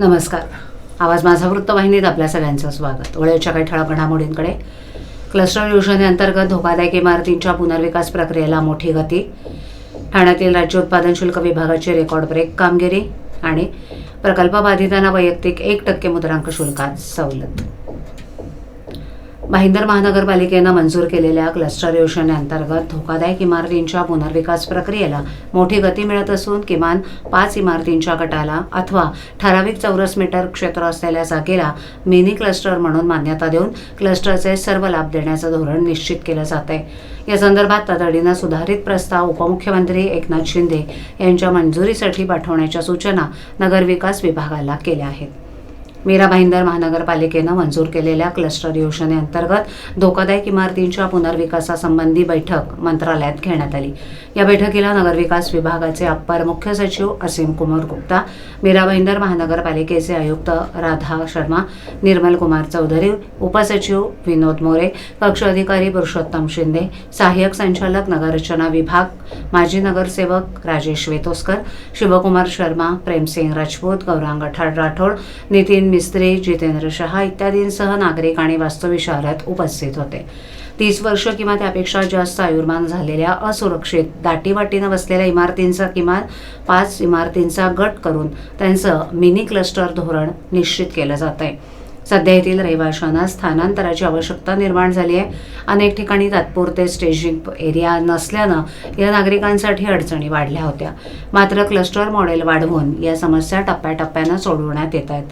नमस्कार. आवाज माझा वृत्तवाहिनीत आपल्या सगळ्यांचं स्वागत. वळेच्या काही ठळक घडामोडींकडे. क्लस्टर योजनेअंतर्गत धोकादायक इमारतींच्या पुनर्विकास प्रक्रियेला मोठी गती. ठाण्यातील राज्य उत्पादन शुल्क विभागाची रेकॉर्ड ब्रेक कामगिरी आणि प्रकल्पबाधितांना वैयक्तिक एक टक्के मुद्रांक शुल्कात सवलत. भाईंदर महानगरपालिकेनं मंजूर केलेल्या क्लस्टर योजनेअंतर्गत धोकादायक इमारतींच्या पुनर्विकास प्रक्रियेला मोठी गती मिळत असून किमान पाच इमारतींच्या गटाला अथवा ठराविक चौरस मीटर क्षेत्र असलेल्या जागेला मिनी क्लस्टर म्हणून मान्यता देऊन क्लस्टरचे सर्व लाभ देण्याचं धोरण निश्चित केलं जात आहे या संदर्भात तातडीनं सुधारित प्रस्ताव उपमुख्यमंत्री एकनाथ शिंदे यांच्या मंजुरीसाठी पाठवण्याच्या सूचना नगरविकास विभागाला केल्या आहेत. मीरा भाईंदर महानगरपालिकेनं मंजूर केलेल्या क्लस्टर योजनेअंतर्गत धोकादायक इमारतींच्या पुनर्विकासासंबंधी बैठक मंत्रालयात घेण्यात आली. या बैठकीला नगरविकास विभागाचे अप्पर मुख्य सचिव असीम कुमार गुप्ता मीरा भाईंदर महानगरपालिकेचे आयुक्त राधा शर्मा निर्मल कुमार चौधरी उपसचिव विनोद मोरे कक्ष अधिकारी पुरुषोत्तम शिंदे सहाय्यक संचालक नगररचना विभाग माजी नगरसेवक राजेश वेतोस्कर शिवकुमार शर्मा प्रेमसिंग राजपूत गौरांग राठोड नितीन मिस्त्री जितेंद्र शहा इत्यादींसह नागरिक आणि वास्तुविशारद उपस्थित होते. तीस वर्ष किंवा त्यापेक्षा जास्त आयुर्मान झालेल्या असुरक्षित दाटीवाटीनं बसलेल्या इमारतींचा किमान पाच इमारतींचा गट करून त्यांचं मिनी क्लस्टर धोरण निश्चित केलं जात आहे सध्या येथील रहिवाशांना स्थानांतराची आवश्यकता निर्माण झाली आहे. अनेक ठिकाणी तात्पुरते स्टेजिंग एरिया नसल्यानं या नागरिकांसाठी अडचणी वाढल्या होत्या. मात्र क्लस्टर मॉडेल वाढवून या समस्या टप्प्याटप्प्यानं सोडवण्यात येत आहेत.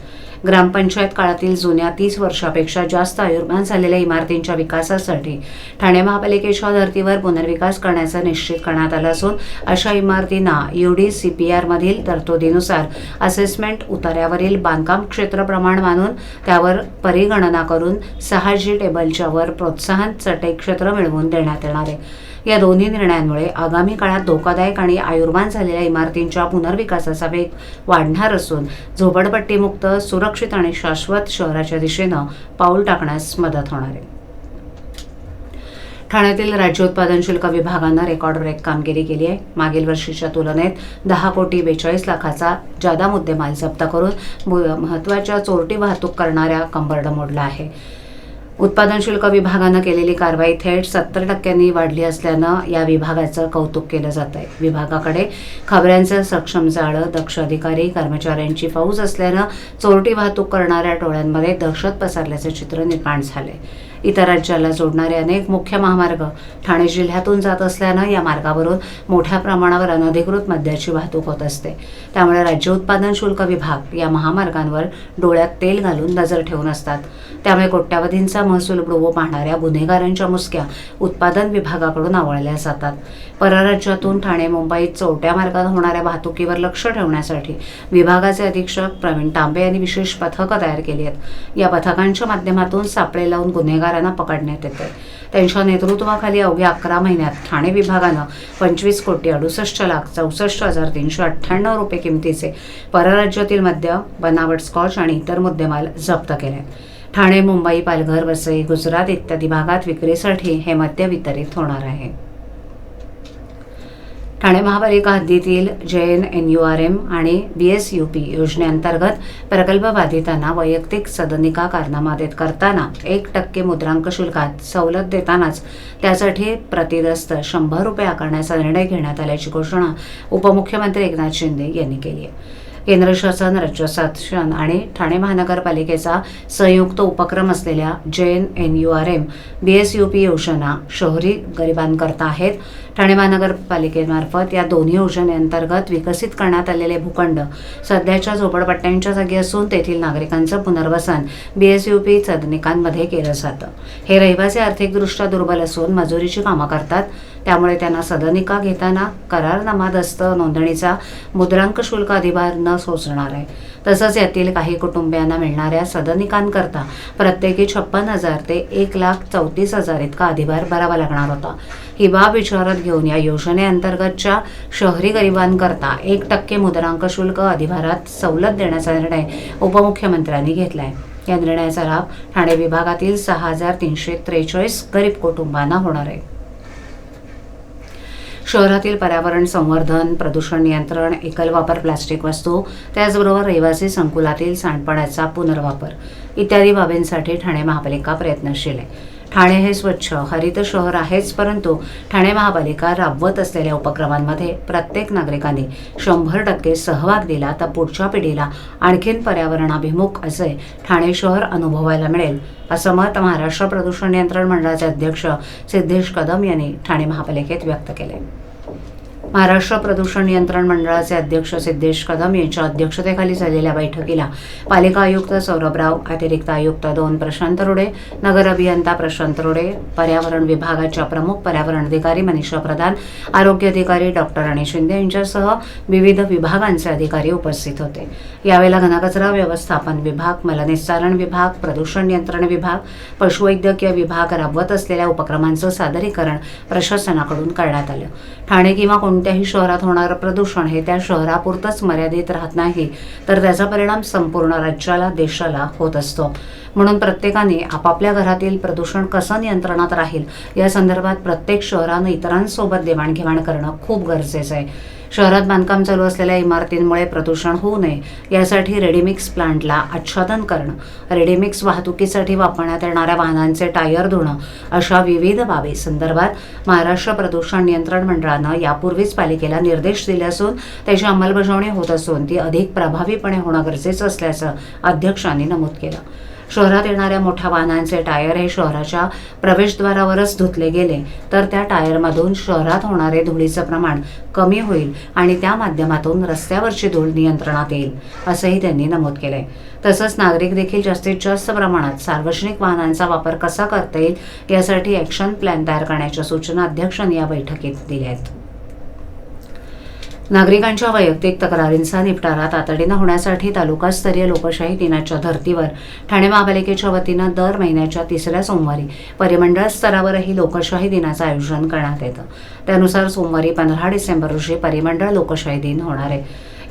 ग्रामपंचायत काळातील जुन्या तीस वर्षापेक्षा जास्त आयुर्मान झालेल्या इमारतींच्या विकासासाठी ठाणे महापालिकेच्या धर्तीवर पुनर्विकास करण्याचा निश्चित करण्यात आला असून अशा इमारतींना युडी सी पी आरमधील तरतुदीनुसार असेसमेंट उतार्यावरील बांधकाम क्षेत्र प्रमाण मानून त्यावर परिगणना करून सहा जी टेबलच्या वर प्रोत्साहन चटई क्षेत्र मिळवून देण्यात येणार आहे. या दोन्ही निर्णयांमुळे आगामी काळात धोकादायक आणि आयुर्मान झालेल्या इमारतींच्या पुनर्विकासाचा वेग वाढणार असून झोपडपट्टीमुक्त सुरक्षित आणि शाश्वत शहराच्या दिशेनं पाऊल टाकण्यास मदत होणार आहे. ठाण्यातील राज्य उत्पादन शुल्क विभागानं रेकॉर्ड ब्रेक कामगिरी केली आहे. मागील वर्षीच्या तुलनेत दहा कोटी बेचाळीस लाखाचा जादा मुद्देमाल जप्त करून महत्त्वाच्या महत्त्वाच्या चोरटी वाहतूक करणाऱ्या कंबरडं मोडला आहे. उत्पादन शुल्क विभागानं केलेली कारवाई थेट सत्तर टक्क्यांनी वाढली असल्यानं या विभागाचं कौतुक केलं जात आहे विभागाकडे खबऱ्यांचं सक्षम जाळं दक्ष अधिकारी कर्मचाऱ्यांची फौज असल्यानं चोरटी वाहतूक करणाऱ्या टोळ्यांमध्ये दहशत पसरल्याचं चित्र निर्माण झालंय. इतर राज्याला जोडणारे अनेक मुख्य महामार्ग ठाणे जिल्ह्यातून जात असल्यानं या मार्गावरून मोठ्या प्रमाणावर अनधिकृत मद्याची वाहतूक होत असते. त्यामुळे राज्य उत्पादन शुल्क विभाग या महामार्गांवर डोळ्यात तेल घालून नजर ठेवून असतात. त्यामुळे कोट्यावधींचा महसूल बुडवू पाहणाऱ्या गुन्हेगारांच्या मुसक्या उत्पादन विभागाकडून आवळल्या जातात. परराज्यातून ठाणे मुंबईत चौट्या मार्गात होणाऱ्या वाहतुकीवर लक्ष ठेवण्यासाठी विभागाचे अधीक्षक प्रवीण तांबे यांनी विशेष पथकं तयार केली आहेत. या पथकांच्या माध्यमातून सापळे लावून गुन्हेगार गुन्हेगारांना पकडण्यात येते. त्यांच्या नेतृत्वाखाली अवघ्या अकरा महिन्यात ठाणे विभागानं पंचवीस कोटी अडुसष्ट लाख चौसष्ट हजार तीनशे अठ्ठ्याण्णव रुपये किमतीचे परराज्यातील मद्य बनावट स्कॉच आणि इतर मुद्देमाल जप्त केले. ठाणे मुंबई पालघर वसई गुजरात इत्यादी भागात विक्रीसाठी हे मद्य वितरित होणार आहे. ठाणे महापालिका हद्दीतील J N N U R M आणि बी एस यू पी योजनेअंतर्गत प्रकल्प बाधितांना वैयक्तिक सदनिका कारनामा देत करताना एक टक्के मुद्रांक शुल्कात सवलत देतानाच त्यासाठी प्रतिदस्त शंभर रुपये आकारण्याचा निर्णय घेण्यात आल्याची घोषणा उपमुख्यमंत्री एकनाथ शिंदे यांनी केली आहे. केंद्र शासन राज्य शासन आणि ठाणे महानगरपालिकेचा संयुक्त उपक्रम असलेल्या J N N U R M B S U P योजना शहरी गरिबांकरता आहेत. ठाणे महानगरपालिकेमार्फत या दोन्ही योजनेअंतर्गत विकसित करण्यात आलेले भूखंड सध्याच्या झोपडपट्ट्यांच्या जागी असून तेथील नागरिकांचं पुनर्वसन बीएसयूपी पी सदनिकांमध्ये केलं जातं. हे रहिवासी आर्थिकदृष्ट्या दुर्बल असून मजुरीची कामं करतात. त्यामुळे त्यांना सदनिका घेताना करारनामा दस्त नोंदणीचा मुद्रांक शुल्क अधिभार न सोसणार आहे. तसंच यातील काही कुटुंबियांना मिळणाऱ्या सदनिकांकरता प्रत्येकी छप्पन हजार ते एक लाख चौतीस हजार इतका अधिभार भरावा लागणार होता. ही बाब विचारात घेऊन या योजनेअंतर्गतच्या शहरी गरिबांकरता एक टक्के मुद्रांक शुल्क अधिभारात सवलत देण्याचा निर्णय उपमुख्यमंत्र्यांनी घेतलाय. या निर्णयाचा लाभ ठाणे विभागातील सहा हजार तीनशे त्रेचाळीस गरीब कुटुंबांना होणार आहे. शहरातील पर्यावरण संवर्धन प्रदूषण नियंत्रण एकल वापर प्लास्टिक वस्तू त्याचबरोबर रहिवासी संकुलातील सांडपाण्याचा पुनर्वापर इत्यादी बाबींसाठी ठाणे महापालिका प्रयत्नशील आहे. ठाणे हे स्वच्छ. हरित शहर आहेच परंतु ठाणे महापालिका राबवत असलेल्या उपक्रमांमध्ये प्रत्येक नागरिकांनी शंभर टक्के सहभाग दिला तर पुढच्या पिढीला आणखीन पर्यावरणाभिमुख असे ठाणे शहर अनुभवायला मिळेल असं मत महाराष्ट्र प्रदूषण नियंत्रण मंडळाचे अध्यक्ष सिद्धेश कदम यांनी ठाणे महापालिकेत व्यक्त केले. महाराष्ट्र प्रदूषण नियंत्रण मंडळाचे अध्यक्ष सिद्धेश कदम यांच्या अध्यक्षतेखाली झालेल्या बैठकीला पालिका आयुक्त सौरभराव अतिरिक्त आयुक्त दोन प्रशांत रोडे नगर अभियंता प्रशांत रोडे पर्यावरण विभागाच्या प्रमुख पर्यावरण अधिकारी मनीषा प्रधान आरोग्य अधिकारी डॉक्टर राणी शिंदे यांच्यासह विविध विभागांचे अधिकारी उपस्थित होते. यावेळेला घनकचरा व्यवस्थापन विभाग मलनिस्सारण विभाग प्रदूषण नियंत्रण विभाग पशुवैद्यकीय विभाग राबवत असलेल्या उपक्रमांचं सादरीकरण प्रशासनाकडून करण्यात आलं. ठाणे किंवा कोणत्याही शहरात होणारं प्रदूषण हे त्या शहरापुरतंच मर्यादित राहत नाही तर त्याचा परिणाम संपूर्ण राज्याला देशाला होत असतो. म्हणून प्रत्येकाने आपापल्या घरातील प्रदूषण कसं नियंत्रणात राहील या संदर्भात प्रत्येक शहरानं इतरांसोबत देवाणघेवाण करणं खूप गरजेचं आहे. शहरात बांधकाम चालू असलेल्या इमारतींमुळे प्रदूषण होऊ नये यासाठी रेडीमिक्स प्लांटला आच्छादन करणं रेडीमिक्स वाहतुकीसाठी वापरण्यात येणाऱ्या वाहनांचे टायर धुणं अशा विविध बाबी संदर्भात महाराष्ट्र प्रदूषण नियंत्रण मंडळानं यापूर्वीच पालिकेला निर्देश दिले असून त्याची अंमलबजावणी होत असून ती अधिक प्रभावीपणे होणं गरजेचं असल्याचं अध्यक्षांनी नमूद केलं. शहरात येणाऱ्या मोठ्या वाहनांचे टायर हे शहराच्या प्रवेशद्वारावरच धुतले गेले. तर त्या टायरमधून शहरात होणारे धुळीचं प्रमाण कमी होईल आणि त्या माध्यमातून रस्त्यावरची धूळ नियंत्रणात येईल असंही त्यांनी नमूद केलंय. तसंच नागरिक देखील जास्तीत जास्त प्रमाणात सार्वजनिक वाहनांचा वापर कसा करता येईल यासाठी ॲक्शन प्लॅन तयार करण्याच्या सूचना अध्यक्षांनी या बैठकीत दिल्या आहेत नागरिकांच्या वैयक्तिक तक्रारींचा निपटारा तातडीनं होण्यासाठी तालुकास्तरीय लोकशाही दिनाच्या धर्तीवर ठाणे महापालिकेच्या वतीनं दर महिन्याच्या तिसऱ्या सोमवारी परिमंडळ स्तरावरही लोकशाही दिनाचं आयोजन करण्यात येतं. त्यानुसार सोमवारी पंधरा डिसेंबर रोजी परिमंडळ लोकशाही दिन होणार आहे.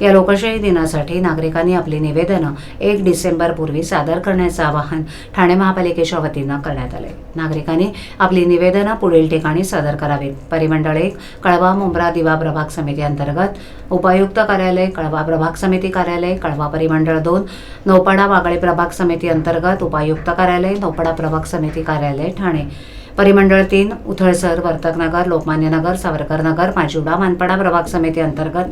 या लोकशाही दिनासाठी नागरिकांनी आपली निवेदनं एक डिसेंबर पूर्वी सादर करण्याचं आवाहन ठाणे महापालिकेच्या वतीनं करण्यात आले नागरिकांनी आपली निवेदनं पुढील ठिकाणी सादर करावीत. परिमंडळ एक कळवा मुंब्रा दिवा प्रभाग समिती अंतर्गत उपायुक्त कार्यालय कळवा प्रभाग समिती कार्यालय कळवा परिमंडळ दोन नौपाडा वागळे प्रभाग समिती अंतर्गत उपायुक्त कार्यालय नौपाडा प्रभाग समिती कार्यालय ठाणे. परिमंडळ तीन उथळसर वर्तकनगर सावरकर नगर माजिवडा मानपाडा प्रभाग समिती अंतर्गत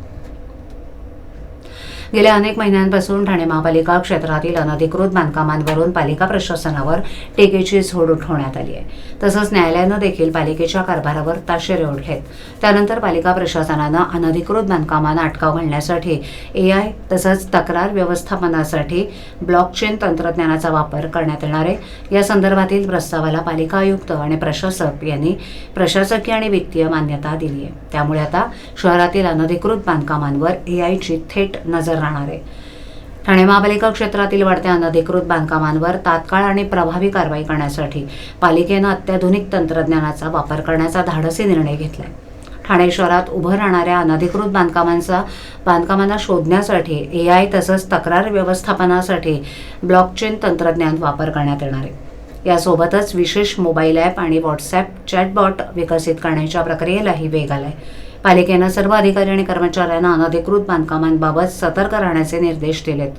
गेल्या अनेक महिन्यांपासून ठाणे महापालिका क्षेत्रातील अनधिकृत बांधकामांवरून पालिका प्रशासनावर टीकेची झोड उठवण्यात आली आहे. तसंच न्यायालयानं देखील पालिकेच्या कारभारावर ताशेरे ओढलेत. त्यानंतर पालिका प्रशासनानं अनधिकृत बांधकामांना अटकाव घालण्यासाठी एआय तसंच तक्रार व्यवस्थापनासाठी ब्लॉकचेन तंत्रज्ञानाचा वापर करण्यात येणार आहे. या संदर्भातील प्रस्तावाला पालिका आयुक्त आणि प्रशासक यांनी प्रशासकीय आणि वित्तीय मान्यता दिली आहे. त्यामुळे आता शहरातील अनधिकृत बांधकामांवर एआयची थेट नजर राहणार आहे. ठाणे महापालिका क्षेत्रातील वाढत्या अनधिकृत बांधकामांवर तात्काळ आणि प्रभावी कारवाई करण्यासाठी पालिकेनं अत्याधुनिक तंत्रज्ञानाचा वापर करण्याचा धाडसी निर्णय घेतलाय. ठाणे शहरात उभं राहणाऱ्या अनधिकृत बांधकामांचा बांधकामांना शोधण्यासाठी ए आय तसंच तक्रार व्यवस्थापनासाठी ब्लॉकचेन तंत्रज्ञान वापर करण्यात येणार आहे. यासोबतच विशेष मोबाईल ॲप आणि व्हॉट्सॲप चॅटबॉट विकसित करण्याच्या प्रक्रियेलाही वेग आलाय. पालिकेनं सर्व अधिकारी आणि कर्मचाऱ्यांना अनधिकृत बांधकामांबाबत सतर्क राहण्याचे निर्देश दिलेत.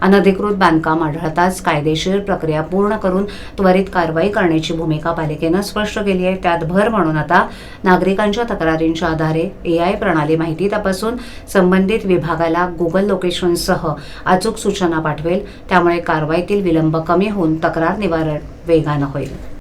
अनधिकृत बांधकाम आढळताच कायदेशीर प्रक्रिया पूर्ण करून त्वरित कारवाई करण्याची भूमिका पालिकेनं स्पष्ट केली आहे. त्यात भर म्हणून आता नागरिकांच्या तक्रारींच्या आधारे एआय प्रणाली माहिती तपासून संबंधित विभागाला गुगल लोकेशनसह अचूक सूचना पाठवेल. त्यामुळे कारवाईतील विलंब कमी होऊन तक्रार निवारण वेगानं होईल.